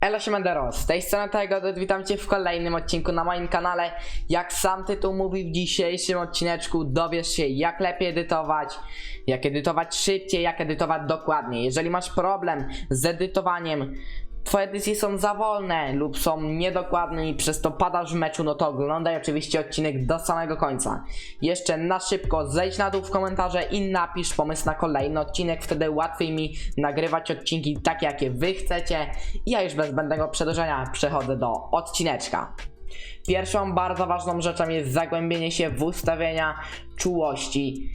Elo Siemandero, z tej strony tego witam Cię w kolejnym odcinku na moim kanale. Jak sam tytuł mówi w dzisiejszym odcineczku dowiesz się jak lepiej edytować, jak edytować szybciej, jak edytować dokładniej. Jeżeli masz problem z edytowaniem, Twoje edycje są za wolne lub są niedokładne i przez to padasz w meczu, no to oglądaj oczywiście odcinek do samego końca. Jeszcze na szybko zejdź na dół w komentarze i napisz pomysł na kolejny odcinek, wtedy łatwiej mi nagrywać odcinki takie jakie wy chcecie. Ja już bez zbędnego przedłużenia przechodzę do odcineczka. Pierwszą bardzo ważną rzeczą jest zagłębienie się w ustawienia czułości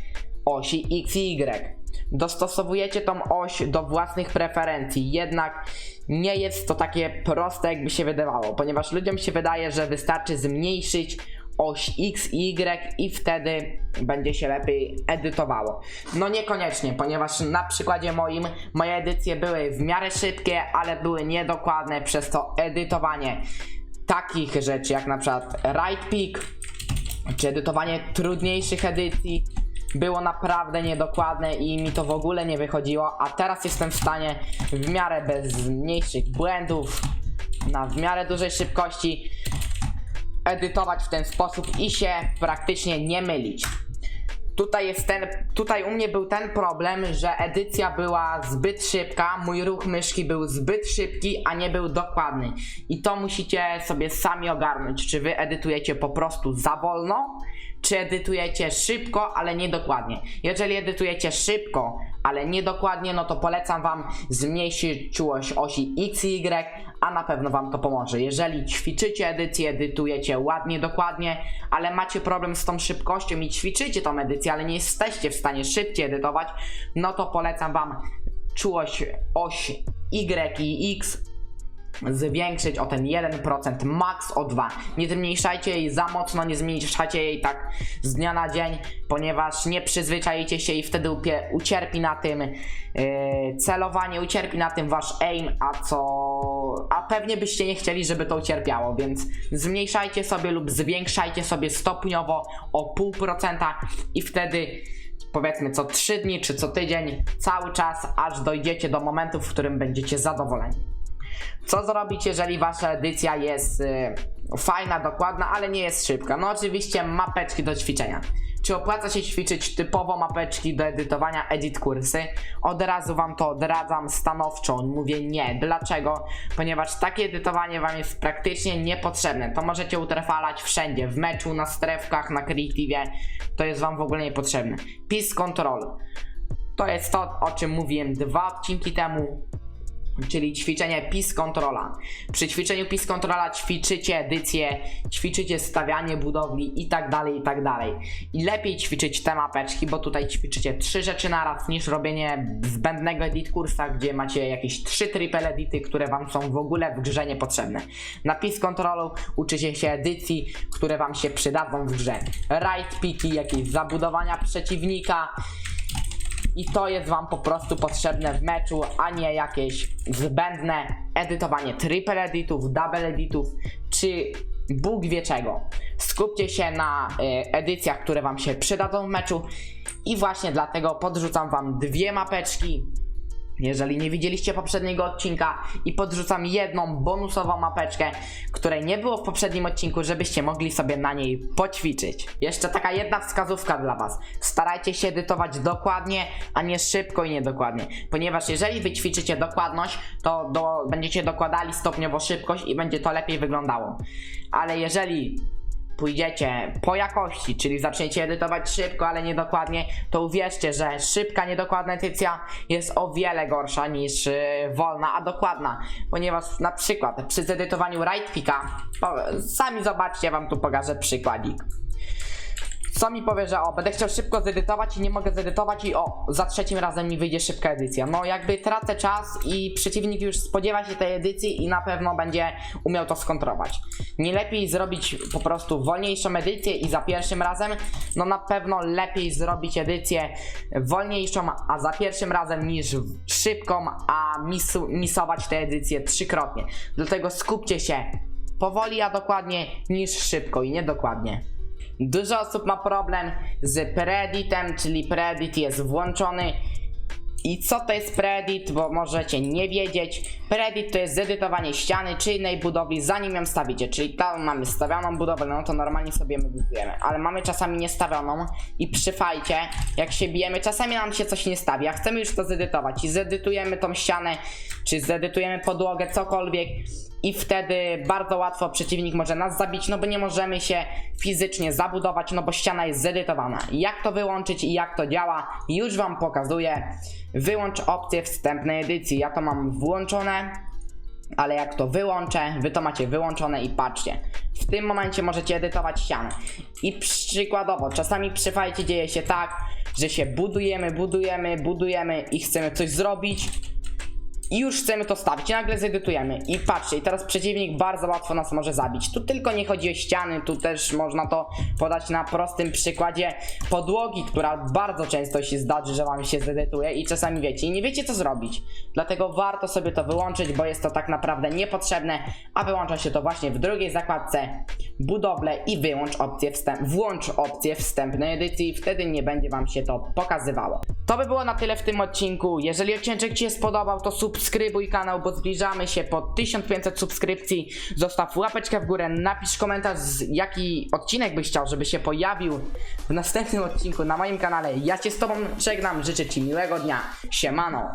osi X i Y. Dostosowujecie tą oś do własnych preferencji, jednak nie jest to takie proste, jakby się wydawało, ponieważ ludziom się wydaje, że wystarczy zmniejszyć oś X i Y i wtedy będzie się lepiej edytowało. No niekoniecznie, ponieważ na przykładzie moim moje edycje były w miarę szybkie, ale były niedokładne, przez to edytowanie takich rzeczy jak na przykład right pick czy edytowanie trudniejszych edycji było naprawdę niedokładne i mi to w ogóle nie wychodziło, a teraz jestem w stanie w miarę bez mniejszych błędów, na w miarę dużej szybkości edytować w ten sposób i się praktycznie nie mylić. Tutaj jest ten, tutaj u mnie był ten problem, że edycja była zbyt szybka, mój ruch myszki był zbyt szybki, a nie był dokładny. I to musicie sobie sami ogarnąć, czy wy edytujecie po prostu za wolno, czy edytujecie szybko, ale niedokładnie. Jeżeli edytujecie szybko, ale niedokładnie, no to polecam wam zmniejszyć czułość osi X i Y, a na pewno wam to pomoże. Jeżeli ćwiczycie edycję, edytujecie ładnie, dokładnie, ale macie problem z tą szybkością i ćwiczycie tą edycję, ale nie jesteście w stanie szybciej edytować, no to polecam wam czułość oś Y i X zwiększyć o ten 1%, max o 2. Nie zmniejszajcie jej za mocno, nie zmniejszajcie jej tak z dnia na dzień, ponieważ nie przyzwyczajicie się i wtedy ucierpi na tym yy, celowanie, ucierpi na tym wasz aim, a co... a pewnie byście nie chcieli, żeby to ucierpiało, więc zmniejszajcie sobie lub zwiększajcie sobie stopniowo o 0,5% i wtedy powiedzmy co 3 dni czy co tydzień, cały czas, aż dojdziecie do momentu, w którym będziecie zadowoleni. Co zrobić, jeżeli wasza edycja jest y, fajna, dokładna, ale nie jest szybka? No oczywiście mapeczki do ćwiczenia. Czy opłaca się ćwiczyć typowo mapeczki do edytowania edit kursy? Od razu wam to odradzam stanowczo, mówię nie. Dlaczego? Ponieważ takie edytowanie wam jest praktycznie niepotrzebne. To możecie utrwalać wszędzie, w meczu, na strefkach, na creative. To jest wam w ogóle niepotrzebne. Peace Control. To jest to, o czym mówiłem dwa odcinki temu czyli ćwiczenie PIS Controla. Przy ćwiczeniu PIS Controla ćwiczycie edycję, ćwiczycie stawianie budowli i tak dalej, i tak dalej. I lepiej ćwiczyć te mapeczki, bo tutaj ćwiczycie trzy rzeczy naraz niż robienie zbędnego edit kursa, gdzie macie jakieś trzy triple edity, które wam są w ogóle w grze niepotrzebne. Na PIS Controlu uczycie się edycji, które wam się przydadzą w grze. Right piki, jakieś zabudowania przeciwnika, i to jest wam po prostu potrzebne w meczu, a nie jakieś zbędne edytowanie triple editów, double editów, czy Bóg wie czego. Skupcie się na y, edycjach, które wam się przydadzą w meczu i właśnie dlatego podrzucam wam dwie mapeczki. Jeżeli nie widzieliście poprzedniego odcinka i podrzucam jedną bonusową mapeczkę, której nie było w poprzednim odcinku, żebyście mogli sobie na niej poćwiczyć. Jeszcze taka jedna wskazówka dla Was. Starajcie się edytować dokładnie, a nie szybko i niedokładnie. Ponieważ jeżeli wy ćwiczycie dokładność, to do, będziecie dokładali stopniowo szybkość i będzie to lepiej wyglądało. Ale jeżeli pójdziecie po jakości, czyli zaczniecie edytować szybko, ale niedokładnie, to uwierzcie, że szybka, niedokładna edycja jest o wiele gorsza niż yy, wolna, a dokładna. Ponieważ na przykład przy zedytowaniu right picka, po- sami zobaczcie, wam tu pokażę przykładzik. Co mi powie, że o, będę chciał szybko zedytować i nie mogę zedytować i o, za trzecim razem mi wyjdzie szybka edycja. No jakby tracę czas i przeciwnik już spodziewa się tej edycji i na pewno będzie umiał to skontrować. Nie lepiej zrobić po prostu wolniejszą edycję i za pierwszym razem, no na pewno lepiej zrobić edycję wolniejszą, a za pierwszym razem niż szybką, a misu, misować tę edycję trzykrotnie. Dlatego skupcie się powoli, a dokładnie niż szybko i niedokładnie. Dużo osób ma problem z preeditem, czyli preedit jest włączony I co to jest predit, bo możecie nie wiedzieć. Predit to jest zedytowanie ściany czy innej budowli zanim ją stawicie. Czyli tam mamy stawioną budowlę, no to normalnie sobie medytujemy. Ale mamy czasami niestawioną i przy fajcie, jak się bijemy, czasami nam się coś nie stawi, a chcemy już to zedytować i zedytujemy tą ścianę, czy zedytujemy podłogę, cokolwiek i wtedy bardzo łatwo przeciwnik może nas zabić, no bo nie możemy się fizycznie zabudować, no bo ściana jest zedytowana. Jak to wyłączyć i jak to działa, już wam pokazuję. Wyłącz opcję wstępnej edycji. Ja to mam włączone, ale jak to wyłączę, wy to macie wyłączone i patrzcie. W tym momencie możecie edytować ścianę. I przykładowo, czasami przy fajcie dzieje się tak, że się budujemy, budujemy, budujemy i chcemy coś zrobić i już chcemy to stawić, i nagle zedytujemy. I patrzcie, i teraz przeciwnik bardzo łatwo nas może zabić. Tu tylko nie chodzi o ściany, tu też można to podać na prostym przykładzie podłogi, która bardzo często się zdarzy, że wam się zedytuje i czasami wiecie, i nie wiecie co zrobić. Dlatego warto sobie to wyłączyć, bo jest to tak naprawdę niepotrzebne, a wyłącza się to właśnie w drugiej zakładce budowle i wyłącz opcję wstęp, włącz opcję wstępnej edycji wtedy nie będzie wam się to pokazywało. To by było na tyle w tym odcinku. Jeżeli odcinek Ci się spodobał, to subskrybuj kanał, bo zbliżamy się po 1500 subskrypcji. Zostaw łapeczkę w górę, napisz komentarz, jaki odcinek byś chciał, żeby się pojawił w następnym odcinku na moim kanale. Ja Cię z Tobą żegnam, życzę Ci miłego dnia. Siemano.